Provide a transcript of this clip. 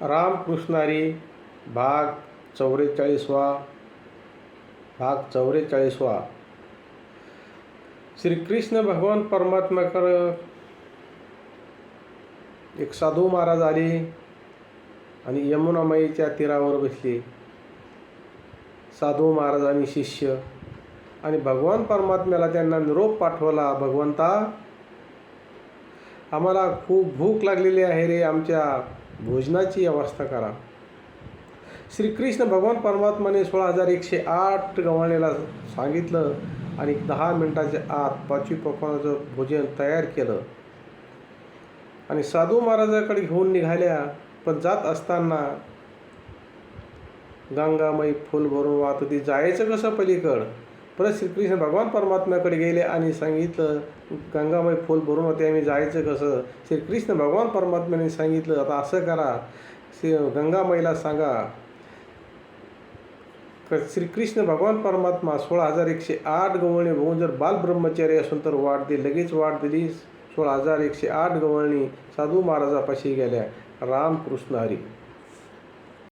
रामकृष्णारी भाग चौवेचाळीसवा भाग चौवेचाळीसवा श्रीकृष्ण भगवान परमात्माकर एक साधू महाराज आले आणि यमुनामाईच्या तीरावर बसले. साधू महाराज आणि शिष्य आणि भगवान परमात्म्याला त्यांना निरोप पाठवला भगवंता आम्हाला खूप भूक लागलेली आहे रे आमच्या भोजनाची व्यवस्था करा श्रीकृष्ण भगवान परमात्माने सोळा हजार एकशे आठ गव्हाणीला सांगितलं आणि दहा मिनटाच्या आत पाचवी पकवानाचं भोजन तयार केलं. आणि साधू महाराजाकडे घेऊन निघाल्या पण जात असताना गंगामाई फुल भरून वाहत होती जायचं कसं पलीकड? परत श्रीकृष्ण भगवान परमात्म्याकडे गेले आणि सांगितलं गंगामय फुल भरून होते आम्ही जायचं कसं? श्रीकृष्ण भगवान परमात्म्याने सांगितलं आता असं करा श्री गंगामाईला सांगा श्रीकृष्ण भगवान परमात्मा सोळा हजार एकशे आठ गवळणी बघून जर बालब्रह्मचारी असून तर वाढ दे लगेच वाढ दिली. सोळा हजार एकशे आठ गवळणी साधू महाराजापाशी गेल्या. रामकृष्ण हरी.